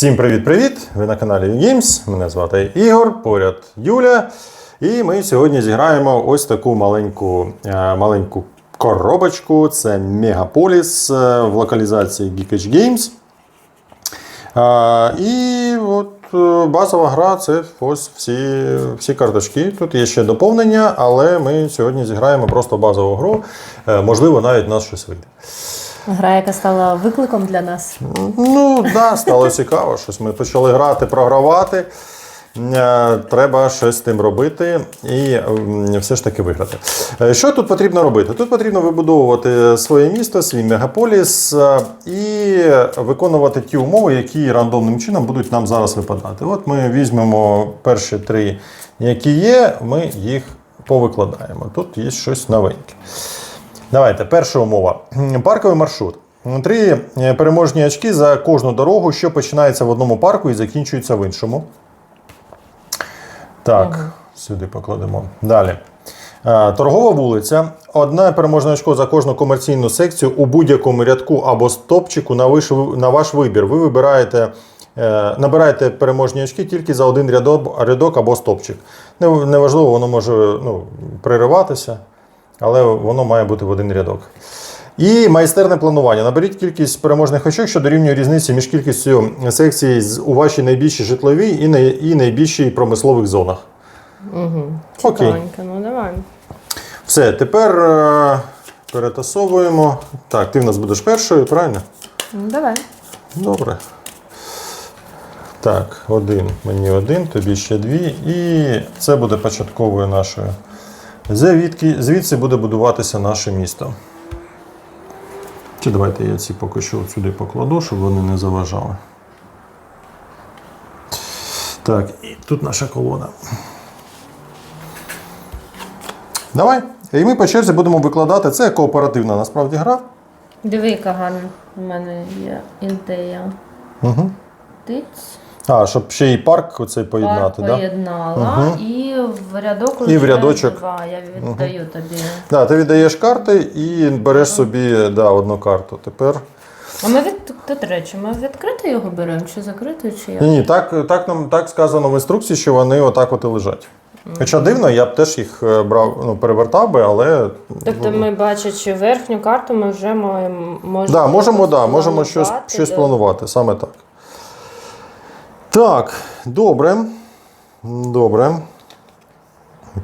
Всім привіт-привіт! Ви на каналі Games. Мене звати Ігор, поряд Юля. І ми сьогодні зіграємо ось таку маленьку, е, маленьку коробочку. Це Мегаполіс е, в локалізації Geekage Games. Е, І от базова гра це ось всі, всі карточки. Тут є ще доповнення, але ми сьогодні зіграємо просто базову гру. Можливо, навіть у нас щось вийде. Гра, яка стала викликом для нас. Ну, так, да, стало цікаво. Щось ми почали грати, програвати. Е, Треба щось з тим робити і все ж таки виграти. Е, Що тут потрібно робити? Тут потрібно вибудовувати своє місто, свій мегаполіс е, і виконувати ті умови, які рандомним чином будуть нам зараз випадати. От ми візьмемо перші три, які є, ми їх повикладаємо. Тут є щось новеньке. Давайте, перша умова. Парковий маршрут. Три е, переможні очки за кожну дорогу, що починається в одному парку і закінчується в іншому. Так, сюди покладемо. Далі. Е, Торгова вулиця. Одне переможне очко за кожну комерційну секцію у будь-якому рядку або стопчику на, виш... на ваш вибір. Ви вибираєте, е, набираєте переможні очки тільки за один рядок, рядок або стопчик. Неважливо, воно може ну, пририватися, але воно має бути в один рядок. І майстерне планування. Наберіть кількість переможних очок, що дорівнює різниці між кількістю секцій у вашій найбільшій житловій і, най... і найбільшій промислових зонах. Угу. Окей. Ну давай. Все, тепер е, перетасовуємо. Так, ти в нас будеш першою, правильно? Ну давай. Добре. Так, один, мені один, тобі ще дві. І це буде початковою нашою. Звідки, звідси буде будуватися наше місто. Чи давайте я ці поки що сюди покладу, щоб вони не заважали. Так, і тут наша колона. Давай. І ми по черзі будемо викладати. Це кооперативна насправді гра. Диви, яка гарна. У мене є ідея. Угу. Тиць. А, щоб ще і парк оцей поєднати, Пар? Да? поєднала і в рядок І в рядочок. Два. Я віддаю тобі. Да, ти віддаєш карти і береш собі да, одну карту. Тепер. А ми від до речі, ми відкрито його беремо чи закрито, чи як? Ні, ні, так, так нам так сказано в інструкції, що вони отак от і лежать. Хоча дивно, я б теж їх е, брав, ну, перевертав би, але. Тобто ми, бачачи верхню карту, ми вже маємо можемо, да, можемо, да, можемо щось, планувати, щось да. планувати, саме так. Так, добре. Добре.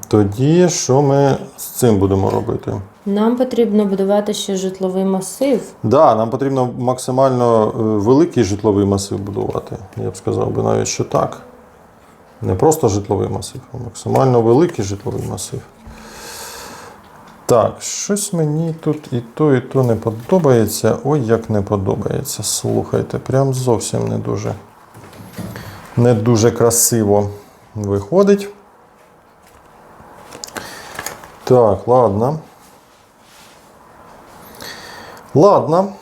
Тоді що ми з цим будемо робити? Нам потрібно будувати ще житловий масив. Да, нам потрібно максимально е, великий житловий масив будувати. Я б сказав би навіть, що так. Не просто житловий масив, а максимально великий житловий масив. Так, щось мені тут і то, і то не подобається. Ой, як не подобається. Слухайте, прям зовсім не дуже, не дуже красиво виходить. Так, ладно. Ладно.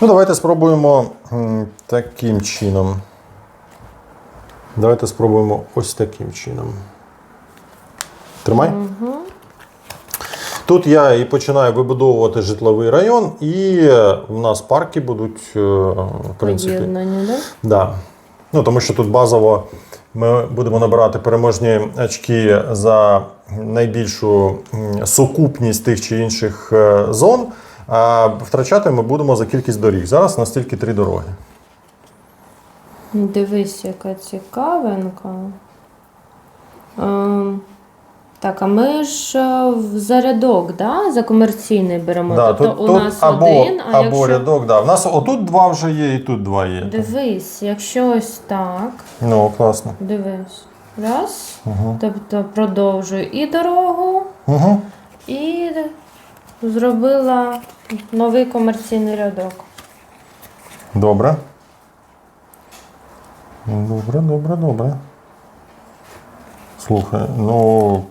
Ну, давайте спробуємо таким чином. Давайте спробуємо ось таким чином. Тримай. Тут я і починаю вибудовувати житловий район, і е, в нас парки будуть, е, в принципі. Да? Да. Ну, тому що тут базово ми будемо набирати переможні очки за найбільшу сукупність тих чи інших е, зон, а втрачати ми будемо за кількість доріг. Зараз у нас тільки три дороги. Дивись, яка цікавинка. Ем, так, а ми ж е, в зарядок, да? за комерційний беремо. Да, тобто тут, у тут нас або, один, а або якщо. рядок. Да. У нас отут два вже є, і тут два є. Дивись, якщо ось так, Ну, класно. дивись. Раз. Угу. Тобто продовжую і дорогу, Угу. і зробила новий комерційний рядок. Добре. Добре, добре, добре. Слухай, ну.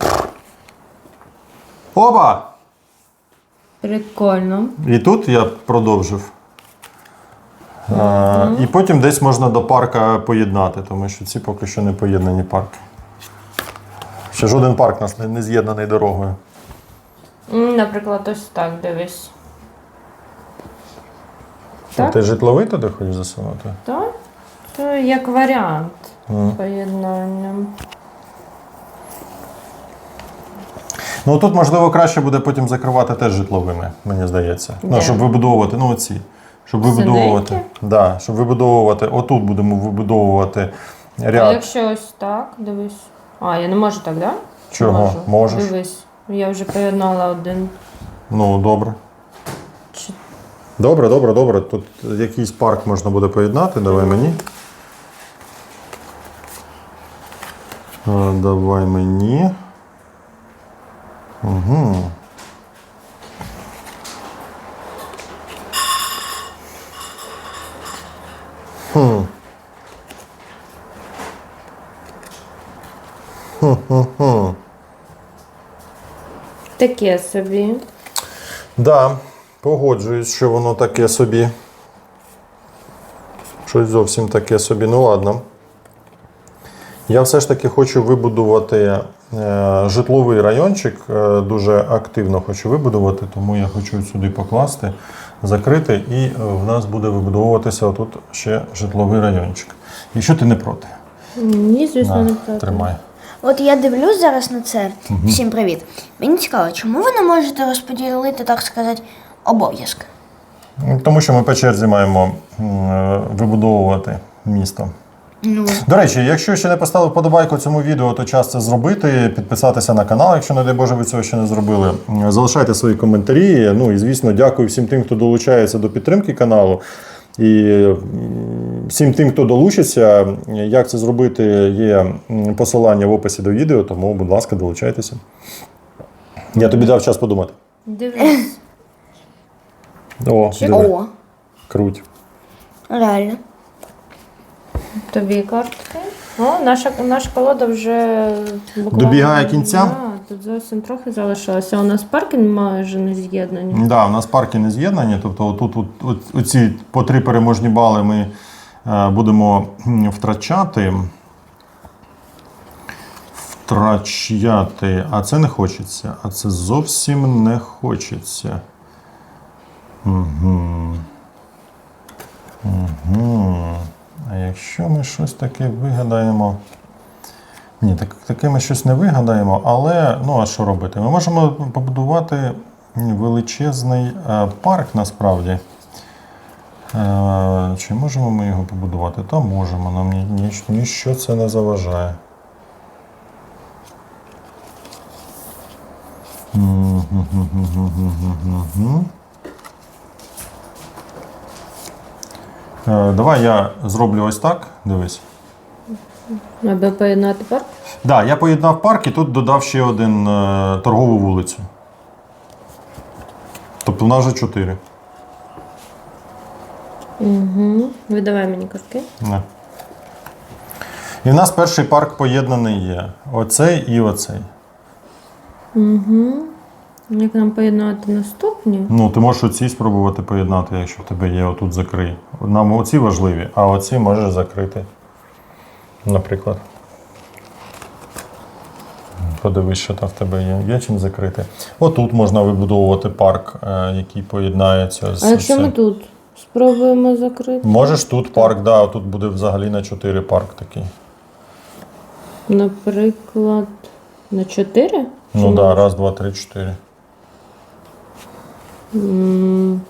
Опа! Прикольно. І тут я продовжив. А, і потім десь можна до парка поєднати, тому що ці поки що не поєднані парки. Ще жоден парк у нас не, не з'єднаний дорогою. М, Наприклад, ось так дивись. Так. ти житловий туди хочеш засунути? Так, це як варіант поєднання. Ну тут, можливо, краще буде потім закривати теж житловими, мені здається. Ну, Де? щоб вибудовувати, ну оці. Щоб вибудовувати. Синенькі? Да, щоб вибудовувати. Отут будемо вибудовувати А ряд. якщо ось так, дивись. А, я не можу так, так? Да? Чого? Можу. Можеш. Дивись. Я вже поєднала один. Ну, добре. Чи- Добре, добре, добре. Тут якийсь парк можна буде поєднати. Давай мені. А, давай мені. Угу. Хм. Хм-хм-хм. Таке собі. Да, погоджуюсь, що воно таке собі. Щось зовсім таке собі. Ну ладно. Я все ж таки хочу вибудувати житловий райончик. е, дуже активно хочу вибудувати, тому я хочу сюди покласти, закрити, і е, в нас буде вибудовуватися отут ще житловий райончик. Якщо ти не проти, Ні, звісно, на, не проти. тримай. От я дивлюсь зараз на це. Всім привіт. Мені цікаво, чому ви не можете розподілити, так сказати, обов'язки? Тому що ми по черзі маємо е, вибудовувати місто. Ну, До речі, якщо ще не поставили вподобайку цьому відео, то час це зробити. Підписатися на канал, якщо не дай Боже, ви цього ще не зробили. Залишайте свої коментарі. Ну і звісно, дякую всім тим, хто долучається до підтримки каналу. І всім тим, хто долучиться, як це зробити, є посилання в описі до відео, тому, будь ласка, долучайтеся. Я тобі дав час подумати. Дивись. О, диви. о, круть. реально. Тобі картки. О, наша, наша колода вже буквально... Добігає кінця? Да, тут зовсім трохи залишилося. У нас паркінг майже не з'єднані. Да, у нас парки не з'єднані. Тобто, тут оці по три переможні бали ми е, будемо втрачати. Втрачати. А це не хочеться. А це зовсім не хочеться. Угу. Угу. А якщо ми щось таке вигадаємо. Ні, так, таке ми щось не вигадаємо, але ну а що робити? Ми можемо побудувати величезний е, парк насправді. Е, чи можемо ми його побудувати? Та можемо, нам ні, ні, ніщо це не заважає. Мгм-гм-гм-гм-гм-гм-гм. Давай я зроблю ось так. Дивись. Аби поєднати парк. Да, я поєднав парк і тут додав ще один е, торгову вулицю. Тобто в нас вже чотири. Угу. Видавай мені картки. Не. І в нас перший парк поєднаний є. Оцей і оцей. Угу. Як нам поєднати наступні? Ну, ти можеш оці спробувати поєднати, якщо в тебе є отут закрий. Нам оці важливі, а оці можеш закрити. Наприклад. Подивись, що там в тебе є. Є чим закрити. Отут можна вибудовувати парк, е, який поєднається з. А якщо ми тут спробуємо закрити? Можеш тут парк, да, тут буде взагалі на 4 парк такий. Наприклад, на 4? Ну так, да, раз, два, три, чотири. М.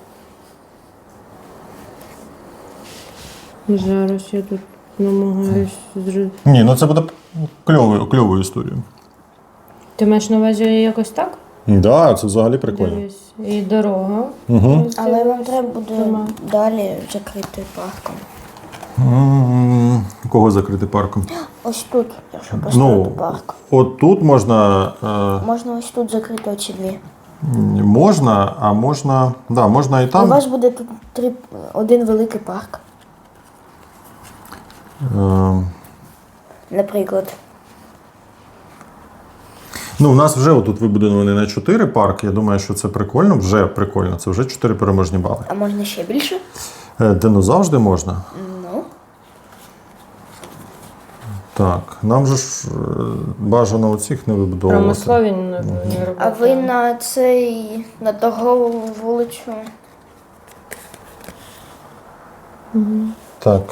Зараз я тут намагаюсь зробити. Ні, ну це буде кльовою, кльовою історією. Ти маєш на увазі якось так? Так, да, це взагалі прикольно. Дивись. І дорога. Угу. Ось Але вам ось треба буде дома. далі закрити парком. Кого закрити парком? Ось тут, якщо поставити Ну, парк. от тут можна. Е, Можна ось тут закрити оці дві. Можна, а можна. Да, можна і У вас буде тут три, один великий парк, Е, наприклад. ну, у нас вже отут вибудований на 4 парки. Я думаю, що це прикольно, вже прикольно. Це вже 4 переможні бали. А можна ще більше? Е, де ну завжди можна. Ну. Так, нам же ж е, бажано оцих не вибудовувати. Промислові не, не робити. А ви на цей на торгову вулицю Так.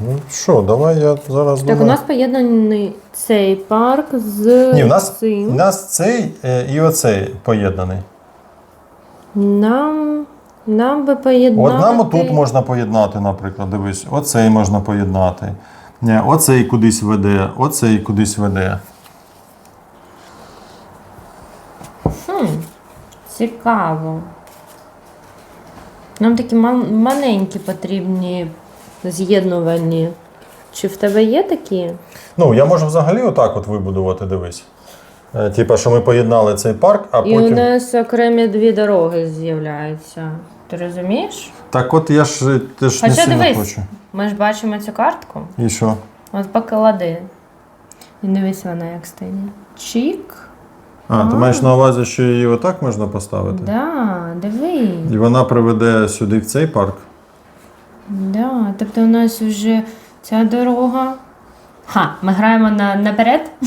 Ну що, давай я зараз Так, у думаю. нас поєднаний цей парк з Ні, у нас, у цим. нас цей е, і оцей поєднаний. Нам, нам би поєднати. От нам отут можна поєднати, наприклад, дивись, оцей можна поєднати. Ні, Оцей кудись веде, оцей кудись веде. Хм, цікаво. Нам такі маленькі потрібні з'єднувальні. Чи в тебе є такі? Ну, я можу взагалі отак от вибудувати, дивись. Е, Типа, що ми поєднали цей парк, а І у нас окремі дві дороги з'являються. Ти розумієш? Так от я ж е, ти ж не сильно дивись, хочу. Ми ж бачимо цю картку. І що? От поклади. І дивись вона як стає. Чік. А, ти маєш на увазі, що її отак можна поставити? Да, диви. І вона приведе сюди в цей парк. Да, тобто у нас вже ця дорога. Ха, ми граємо на, наперед.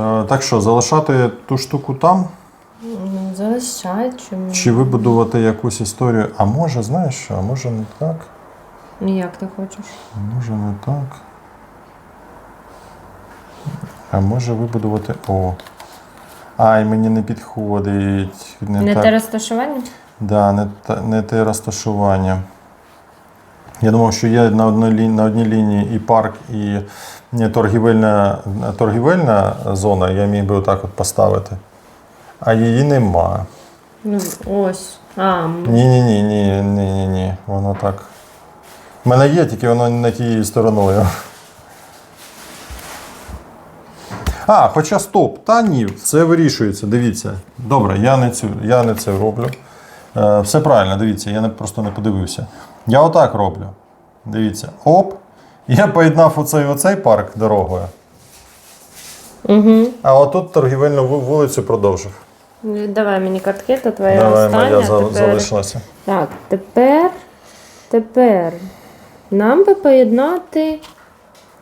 Е, Так що, залишати ту штуку там, Ну, Залишай чому. чи вибудувати якусь історію. А може, знаєш що, а може не так? Як ти хочеш? Може не так. А може вибудувати. О. Ай, мені не підходить. Не, Не так. те розташування? Да, не, та- не те розташування. Я думав, що є на одній, на одній лінії і парк, і не, торгівельна, торгівельна зона, я міг би отак от поставити. А її нема. Ну, ось. А, Ні, ні, ні, ні, ні, ні, ні. Воно так. У мене є, тільки воно не тією стороною. А, хоча стоп, та ні, це вирішується. Дивіться. Добре, я не, цю, я не це роблю. Е, все правильно, дивіться, я не, просто не подивився. Я отак роблю. Дивіться. Оп. Я поєднав оцей оцей парк дорогою. Угу. А отут торгівельну вулицю продовжив. Давай мені картки, то твоя Давай, остання. моя за- тепер... залишилася. Так, тепер, тепер нам би поєднати.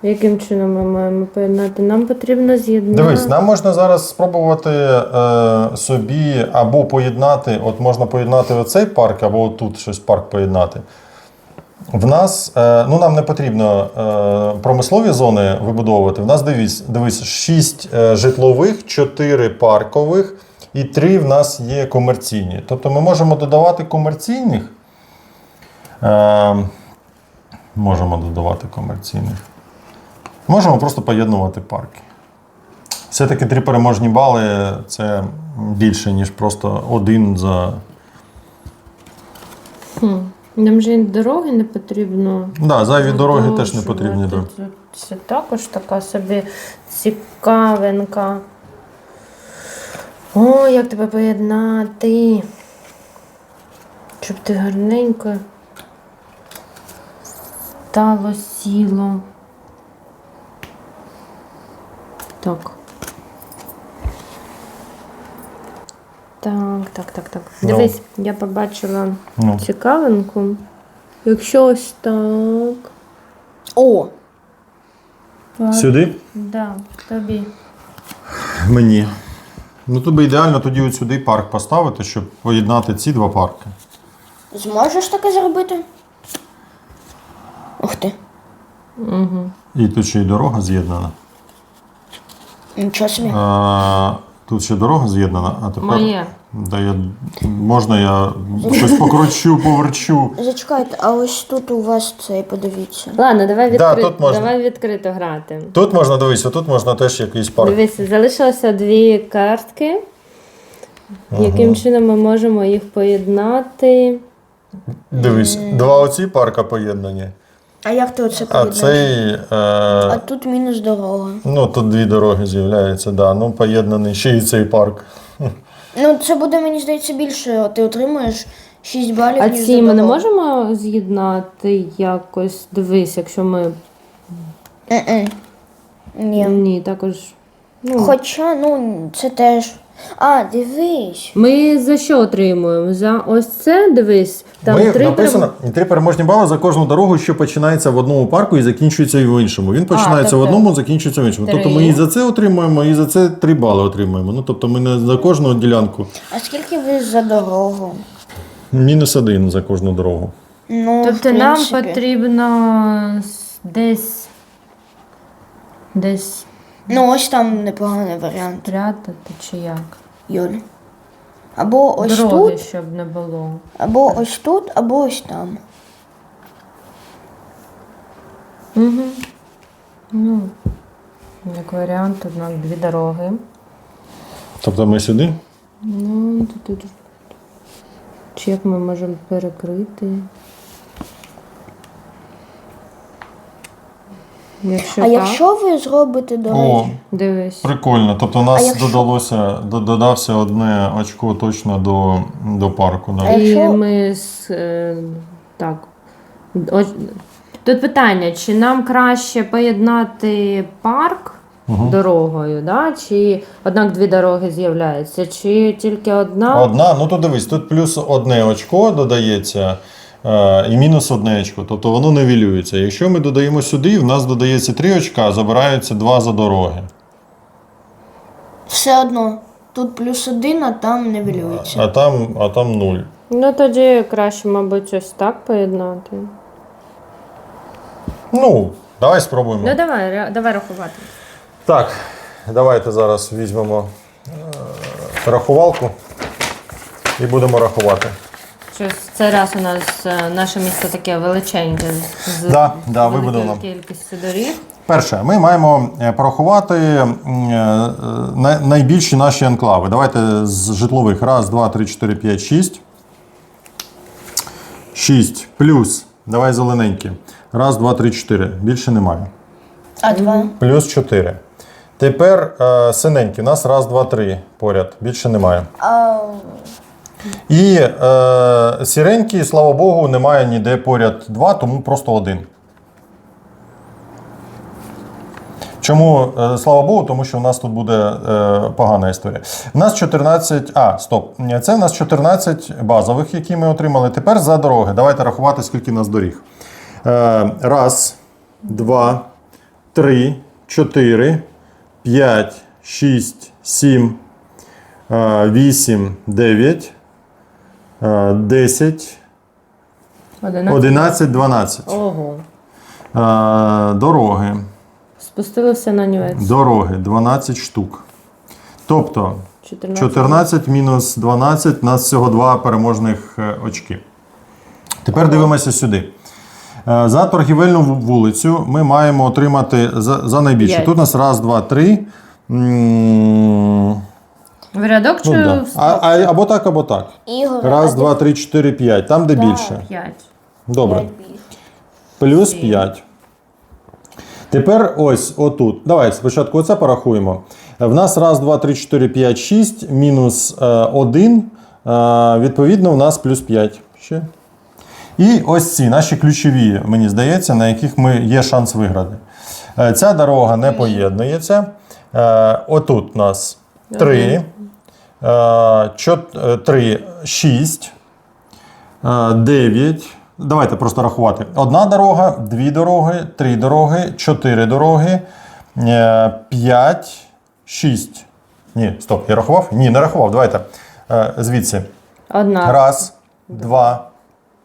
Яким чином ми маємо поєднати? Нам потрібно з'єднати. Дивись, нам можна зараз спробувати е, собі або поєднати, от можна поєднати оцей парк, або тут щось парк поєднати. В нас, е, ну нам не потрібно е, промислові зони вибудовувати. В нас дивись, дивись 6 е, житлових, 4 паркових і 3 в нас є комерційні. Тобто ми можемо додавати комерційних. Е, можемо додавати комерційних. Можемо просто поєднувати парки. Все-таки три переможні бали це більше, ніж просто один за. Хм. Нам же і дороги не потрібно. Да, зайві дороги теж не потрібні. Да. Це, це також така собі цікавинка. О, як тебе поєднати. Щоб ти гарненько стало сіло. Так. Так, так, так, так. Ну. Дивись, я побачила Ну. цікавинку. Якщо ось так. О, так Сюди? да, тобі. Мені. Ну тобі ідеально тоді от сюди парк поставити, щоб поєднати ці два парки. зможеш таке зробити? Угу. І тут ще й дорога з'єднана. нічого собі. А, тут ще дорога з'єднана, а тепер. Моє. Да, я, можна я щось покручу, поверчу. Зачекайте, а ось тут у вас цей, подивіться. Ладно, давай, Да, відкри... тут можна. давай відкрито грати. Тут можна дивитися, тут можна теж якийсь парк. Дивися, залишилося дві картки. Яким чином ми можемо їх поєднати? Дивись, два оці парка поєднані. А як ти оце А поєднаєш? цей. А Е, тут мінус дорога. ну, тут дві дороги з'являються, да. Ну, поєднаний ще й цей парк. Ну, це буде, мені здається, більше. Ти отримаєш 6 балів. А ніж ці ми не можемо з'єднати якось. Дивись, якщо ми. Е-е. Ні. Ні, також. Ну, Хоча, ну, це теж. А, дивись. Ми за що отримуємо? За ось це дивись. Там Ми три написано перем- три переможні бали за кожну дорогу, що починається в одному парку і закінчується і в іншому. Він починається в тобто одному, закінчується в іншому. три. Тобто ми і за це отримуємо, і за це три бали отримуємо. Ну тобто ми не за кожну ділянку. А скільки ви за дорогу? Мінус один за кожну дорогу. Ну, в Тобто нам принципі. потрібно с- десь десь Ну, ось там непоганий варіант, прятати чи як? Юль. Або ось Дороги, тут, щоб не було. або ось тут, або ось там. Угу. Ну, як варіант, однак дві дороги. Тобто ми сюди? Ну, тут, тут. Чи як ми можемо перекрити? Якщо А так, якщо ви зробите, до О, речі, дивись. прикольно. Тобто у А нас якщо- додалося, до- додався одне очко точно до, до парку. Да. А І якщо- ми з, е, так. Ось, тут питання, чи нам краще поєднати парк дорогою, да? чи однак дві дороги з'являються, чи тільки одна? Одна, ну то дивись, тут плюс одне очко додається. Е, І мінус одне очко, тобто воно нивелюється. Якщо ми додаємо сюди, в нас додається три очка, забираються два за дороги. все одно тут плюс один, а там нивелюється. А там, а там нуль. Ну тоді краще, мабуть, ось так поєднати. Ну, давай спробуємо. Ну давай, давай рахувати. Так, давайте зараз візьмемо е, рахувалку і будемо рахувати. Щось цей раз у нас е, наше місто таке величеньке з Да, да, великою вибудовано. кількістю доріг. Перше, ми маємо е, порахувати м, е, е, най- найбільші наші анклави. Давайте з житлових. Раз, два, три, чотири, п'ять, шість. Шість. Плюс. Давай зелененькі. Раз, два, три, чотири. Більше немає. А два. Плюс чотири. Тепер е, синенькі. У нас раз, два, три поряд. Більше немає. А, І е, сіренькі, слава Богу, немає ніде поряд два, тому просто один. Чому е, слава Богу, тому що в нас тут буде е, погана історія. У нас 14. А, стоп. Це в нас 14 базових, які ми отримали. Тепер за дороги. Давайте рахувати, скільки в нас доріг. Е, раз, два, три, чотири, п'ять, шість, сім, е, вісім, дев'ять. Е, 10, 11, 12. Ого. Дороги. Спустилися на нівець. Дороги 12 штук. Тобто 14. 14 мінус 12 у нас всього два переможних е, очки. Тепер дивимося сюди. Е, За торгівельну вулицю ми маємо отримати за, за найбільше. Тут у нас раз, два, три. В рядок чи Ну, да. в а, а, або так, або так. Ігор, Раз, а два, три, чотири, п'ять. Там, де більше. п'ять? Добре. п'ять більше. Плюс Сім. 5. Тепер ось отут. Давай спочатку оце порахуємо. В нас раз, два, три, чотири, п'ять, шість, мінус е, 1. Е, відповідно, у нас плюс 5. Ще. І ось ці наші ключові, мені здається, на яких ми є шанс виграти. Е, ця дорога не поєднується. Е, отут у нас 3, 3, 6, 9. Давайте просто рахувати. Одна дорога, дві дороги, три дороги, чотири дороги, е, п'ять, шість. Ні, стоп, я рахував? Ні, не рахував. Давайте. Е, Звідси. Одна. Раз, два,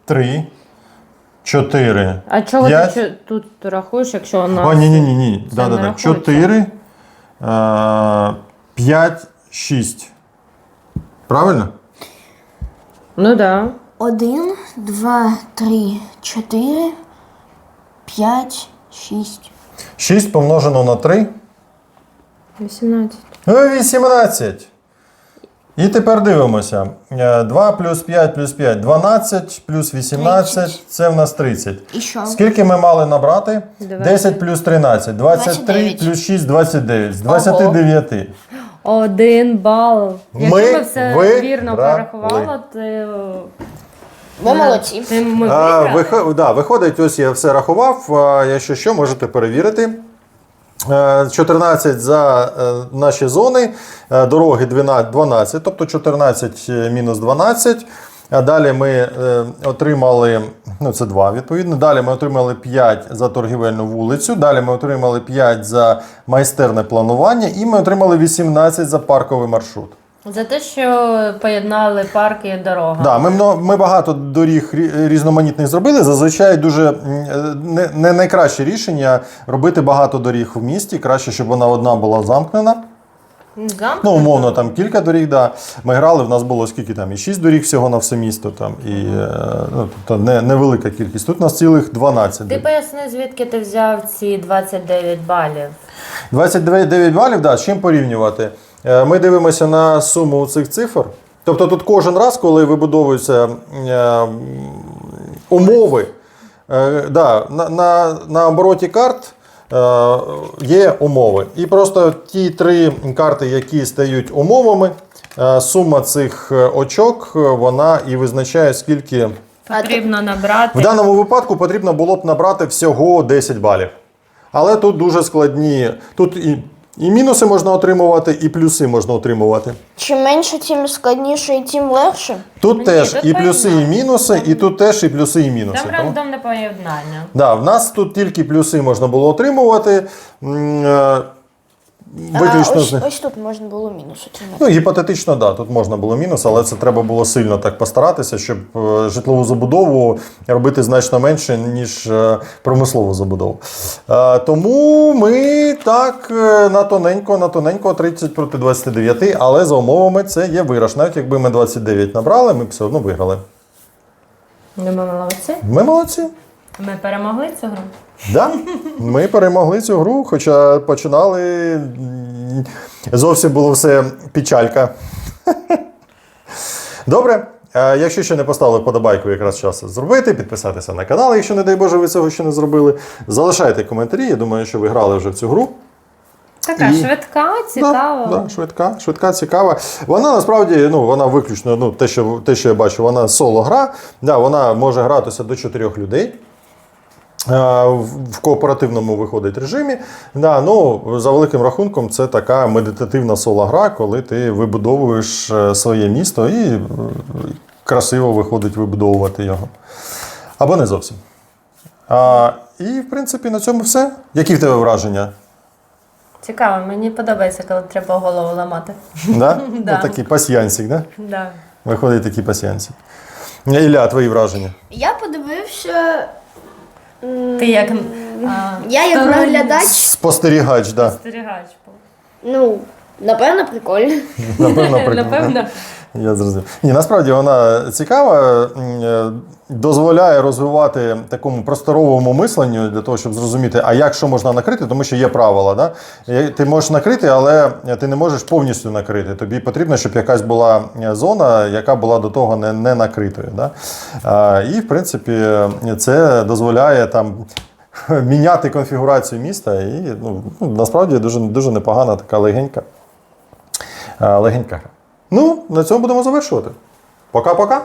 три, чотири. А чого п'ять. ти чо- тут рахуєш, якщо вона. О, ні, ні, ні, ні. Да, да, да. рахується. Чотири, е, п'ять, шість. Правильно? Ну так. Да. Один, два, три, чотири, п'ять, шість. 6 помножено на 3. 18. 18. І тепер дивимося. 2 плюс 5 плюс 5 12 плюс 18 це в нас 30. І що? Скільки ми мали набрати? 20. 10 плюс 13. 23 29. плюс 6 29. З 29. Один бал. Якщо Ми ми все ви, вірно порахували, ти. е, Ви молодці. ми А, виграли. вихо- да, виходить, ось я все рахував. А, Якщо що, можете перевірити. Е, 14 за е, наші зони, е, дороги 12, 12, тобто 14 мінус 12. А далі ми е, отримали, ну це 2 відповідно. Далі ми отримали 5 за торгівельну вулицю. Далі ми отримали 5 за майстерне планування, і ми отримали 18 за парковий маршрут. За те, що поєднали парк і дорога. Да, ми, ми багато доріг рі- різноманітних зробили. Зазвичай дуже е, не, не найкраще рішення робити багато доріг в місті. Краще, щоб вона одна була замкнена. Ну, умовно, там кілька доріг, да. Ми грали, в нас було скільки там, і 6 доріг всього на все місто, там, і е, ну, тобто не, невелика кількість. Тут у нас цілих 12 Ти поясни, звідки ти взяв ці 29 балів. 29 балів, да, з чим порівнювати? Е, Ми дивимося на суму цих цифр. Тобто тут кожен раз, коли вибудовуються е, умови, е, да, на, на, на обороті карт є умови. І просто ті три карти, які стають умовами, е, сума цих е, очок, е, вона і визначає, скільки. Потрібно набрати. В даному випадку потрібно було б набрати всього 10 балів. Але тут дуже складні. Тут і, і мінуси можна отримувати, і плюси можна отримувати. Чим менше, тим складніше і тим легше. Тут Ні, теж тут і плюси, і поєднання. мінуси, і тут теж і плюси, і мінуси. Там Тому- рандомне поєднання. Да, в нас тут тільки плюси можна було отримувати. М, е, Виключно а, з ось, них. ось тут можна було мінус отримати. Ну, гіпотетично, да, тут можна було мінус, але це треба було сильно так постаратися, щоб е, житлову забудову робити значно менше, ніж е, промислову забудову. Е, Тому ми так е, на тоненько, на тоненько 30 проти 29, але за умовами це є виграш. Навіть якби ми 29 набрали, ми б все одно виграли. Ну, ми молодці. Ми молодці. Ми перемогли цю гру. Да, ми перемогли цю гру, хоча починали зовсім було все печалька. Добре. е, Якщо ще не поставили вподобайку, якраз час це зробити, підписатися на канал, якщо, не дай Боже, ви цього ще не зробили. Залишайте коментарі. Я думаю, що ви грали вже в цю гру. Така І- швидка, цікава. Да, да, швидка, швидка, цікава. Вона насправді ну, вона виключно, ну, те, що, те, що я бачу, вона соло-гра. Да, вона може гратися до чотирьох людей. В в кооперативному виходить режимі. Да, ну, за великим рахунком, це така медитативна соло-гра, коли ти вибудовуєш е, своє місто і е, красиво виходить вибудовувати його. Або не зовсім. А, і, в принципі, на цьому все. Які в тебе враження? Цікаво, мені подобається, коли треба голову ламати. Да? Да. Ну, такий пасьянсик, да? Да. Виходить такий пасьянсик. Ілля, твої враження? Я подивився. Ти як а, Я як сторонній наглядач. Спостерігач, да. спостерігач був. Ну, напевно, прикольно. Напевно, прикольно. Напевно. Я зрозумів. Ні, насправді вона цікава, е, дозволяє розвивати такому просторовому мисленню для того, щоб зрозуміти, а як що можна накрити, тому що є правила. Да? Ти можеш накрити, але ти не можеш повністю накрити. Тобі потрібно, щоб якась була е, зона, яка була до того не, не накритою. Да? І, в принципі, це дозволяє там. Міняти конфігурацію міста, і ну, насправді дуже, дуже непогана така легенька. Е, легенька. Ну, на цьому будемо завершувати. Пока-пока.